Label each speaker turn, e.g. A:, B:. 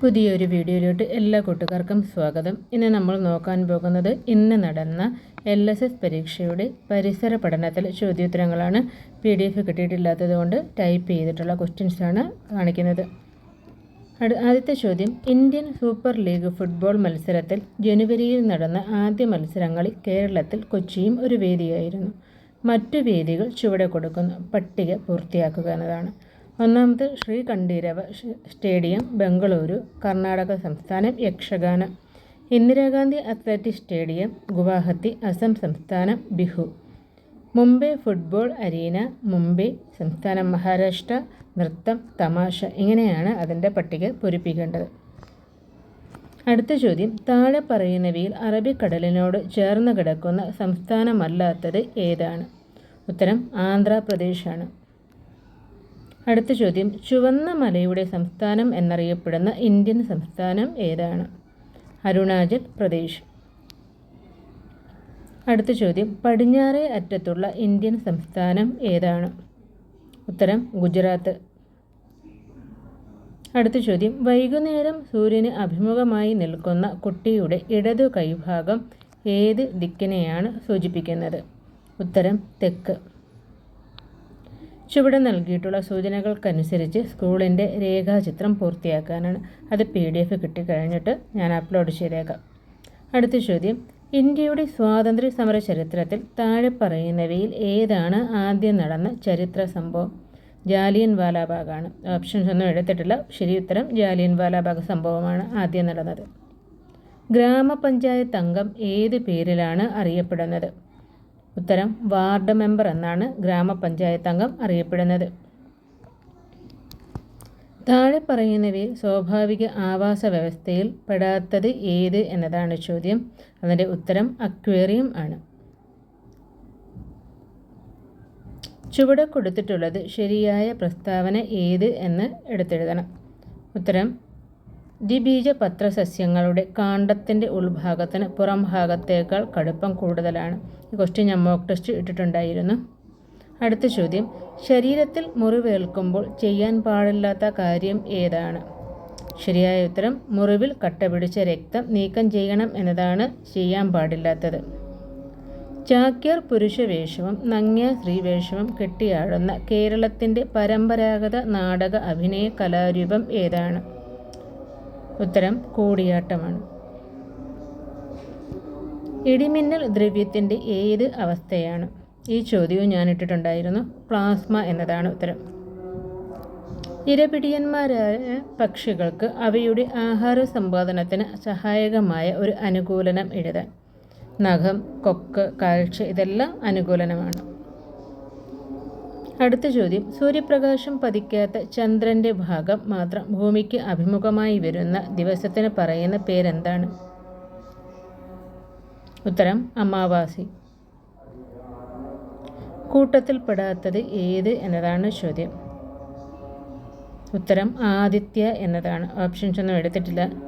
A: പുതിയൊരു വീഡിയോയിലോട്ട് എല്ലാ കൂട്ടുകാർക്കും സ്വാഗതം. ഇന്ന് നമ്മൾ നോക്കാൻ പോകുന്നത് ഇന്ന് നടന്ന എൽ എസ് എസ് പരീക്ഷയുടെ പരിസര പഠനത്തിൽ ചോദ്യോത്തരങ്ങളാണ്. പി ഡി എഫ് കിട്ടിയിട്ടില്ലാത്തത് കൊണ്ട് ടൈപ്പ് ചെയ്തിട്ടുള്ള ക്വസ്റ്റ്യൻസാണ് കാണിക്കുന്നത്. ആദ്യത്തെ ചോദ്യം. ഇന്ത്യൻ സൂപ്പർ ലീഗ് ഫുട്ബോൾ മത്സരത്തിൽ ജനുവരിയിൽ നടന്ന ആദ്യ മത്സരങ്ങളിൽ കേരളത്തിൽ കൊച്ചിയും ഒരു വേദിയായിരുന്നു. മറ്റു വേദികൾ ചുവടെ കൊടുക്കുന്നു പട്ടിക പൂർത്തിയാക്കുക എന്നതാണ്. ഒന്നാമത് ശ്രീ കണ്ഠീരവ സ്റ്റേഡിയം ബംഗളൂരു കർണാടക സംസ്ഥാനം യക്ഷഗാനം ഇന്ദിരാഗാന്ധി അത്ലറ്റിക് സ്റ്റേഡിയം ഗുവാഹത്തി അസം സംസ്ഥാനം ബിഹു. മുംബൈ ഫുട്ബോൾ അരീന മുംബൈ സംസ്ഥാനം മഹാരാഷ്ട്ര നൃത്തം തമാശ ഇങ്ങനെയാണ് അതിന്റെ പട്ടിക പൂരിപ്പിക്കേണ്ടത്. അടുത്ത ചോദ്യം താഴെ പറയുന്നവയിൽ അറബിക്കടലിനോട് ചേർന്ന് കിടക്കുന്ന സംസ്ഥാനമല്ലാത്തത് ഏതാണ്? ഉത്തരം ആന്ധ്രാപ്രദേശാണ്. അടുത്ത ചോദ്യം ചുവന്ന മലയുടെ സംസ്ഥാനം എന്നറിയപ്പെടുന്ന ഇന്ത്യൻ സംസ്ഥാനം ഏതാണ്? അരുണാചൽ പ്രദേശ്. അടുത്ത ചോദ്യം പടിഞ്ഞാറേ അറ്റത്തുള്ള ഇന്ത്യൻ സംസ്ഥാനം ഏതാണ്? ഉത്തരം ഗുജറാത്ത്. അടുത്ത ചോദ്യം വൈകുന്നേരം സൂര്യന് അഭിമുഖമായി നിൽക്കുന്ന കുട്ടിയുടെ ഇടതു കൈഭാഗം ഏത് ദിക്കിനെയാണ് സൂചിപ്പിക്കുന്നത്? ഉത്തരം തെക്ക്. ചുവടെ നൽകിയിട്ടുള്ള സൂചനകൾക്കനുസരിച്ച് സ്കൂളിന്റെ രേഖാചിത്രം പൂർത്തിയാക്കാനാണ് അത് പി ഡി എഫ് കിട്ടിക്കഴിഞ്ഞിട്ട് ഞാൻ അപ്ലോഡ് ചെയ്തേക്കാം. അടുത്ത ചോദ്യം. ഇന്ത്യയുടെ സ്വാതന്ത്ര്യ സമര ചരിത്രത്തിൽ താഴെ പറയുന്നവയിൽ ഏതാണ് ആദ്യം നടന്ന ചരിത്ര സംഭവം? ജാലിയൻ വാലാബാഗാണ് ഓപ്ഷൻസ് ഒന്നും എടുത്തിട്ടില്ല. ശരി ഉത്തരം ജാലിയൻ വാലാബാഗ് സംഭവമാണ് ആദ്യം നടന്നത്. ഗ്രാമപഞ്ചായത്ത് അംഗം ഏത് പേരിലാണ് അറിയപ്പെടുന്നത്? ഉത്തരം വാർഡ് മെമ്പർ എന്നാണ് ഗ്രാമപഞ്ചായത്ത് അംഗം അറിയപ്പെടുന്നത്. താഴെ പറയുന്നവയിൽ സ്വാഭാവിക ആവാസ വ്യവസ്ഥയിൽ പെടാത്തത് ഏത് എന്നതാണ് ചോദ്യം. അതിന്റെ ഉത്തരം അക്വേറിയം ആണ്. ചുവടെ കൊടുത്തിട്ടുള്ളത് ശരിയായ പ്രസ്താവന ഏത് എന്ന് എടുത്തെഴുതണം. ഉത്തരം ദ്വിബീജപത്ര സസ്യങ്ങളുടെ കാണ്ഡത്തിന്റെ ഉൾഭാഗത്തിന് പുറം ഭാഗത്തേക്കാൾ കടുപ്പം കൂടുതലാണ്. ഈ ക്വസ്റ്റ്യൻ ഞാൻ മോക്ക് ടെസ്റ്റ് ഇട്ടിട്ടുണ്ടായിരുന്നു. അടുത്ത ചോദ്യം. ശരീരത്തിൽ മുറിവേൽക്കുമ്പോൾ ചെയ്യാൻ പാടില്ലാത്ത കാര്യം ഏതാണ്? ശരിയായ ഉത്തരം മുറിവിൽ കട്ട പിടിച്ച രക്തം നീക്കം ചെയ്യണം എന്നതാണ് ചെയ്യാൻ പാടില്ലാത്തത്. ചാക്യാർ പുരുഷവേഷവും നങ്ങ്യ സ്ത്രീവേഷവും കെട്ടിയാടുന്ന കേരളത്തിന്റെ പരമ്പരാഗത നാടക അഭിനയ കലാരൂപം ഏതാണ്? ഉത്തരം കൂടിയാട്ടമാണ്. ഇടിമിന്നൽ ദ്രവ്യത്തിന്റെ ഏത് അവസ്ഥയാണ്? ഈ ചോദ്യവും ഞാൻ ഇട്ടിട്ടുണ്ടായിരുന്നു. പ്ലാസ്മ എന്നതാണ് ഉത്തരം. ഇരപിടിയന്മാരായ പക്ഷികൾക്ക് അവയുടെ ആഹാര സമ്പാദനത്തിന് സഹായകമായ ഒരു അനുകൂലനം എഴുതാൻ നഖം കൊക്ക് കാഴ്ച ഇതെല്ലാം അനുകൂലനമാണ്. അടുത്ത ചോദ്യം. സൂര്യപ്രകാശം പതിക്കാത്ത ചന്ദ്രന്റെ ഭാഗം മാത്രം ഭൂമിക്ക് അഭിമുഖമായി വരുന്ന ദിവസത്തിന് പറയുന്ന പേരെന്താണ്? ഉത്തരം അമാവാസി. കൂട്ടത്തിൽപ്പെടാത്തത് ഏത് എന്നതാണ് ചോദ്യം. ഉത്തരം ആദിത്യ എന്നതാണ്. ഓപ്ഷൻസ് ഒന്നും എടുത്തിട്ടില്ല.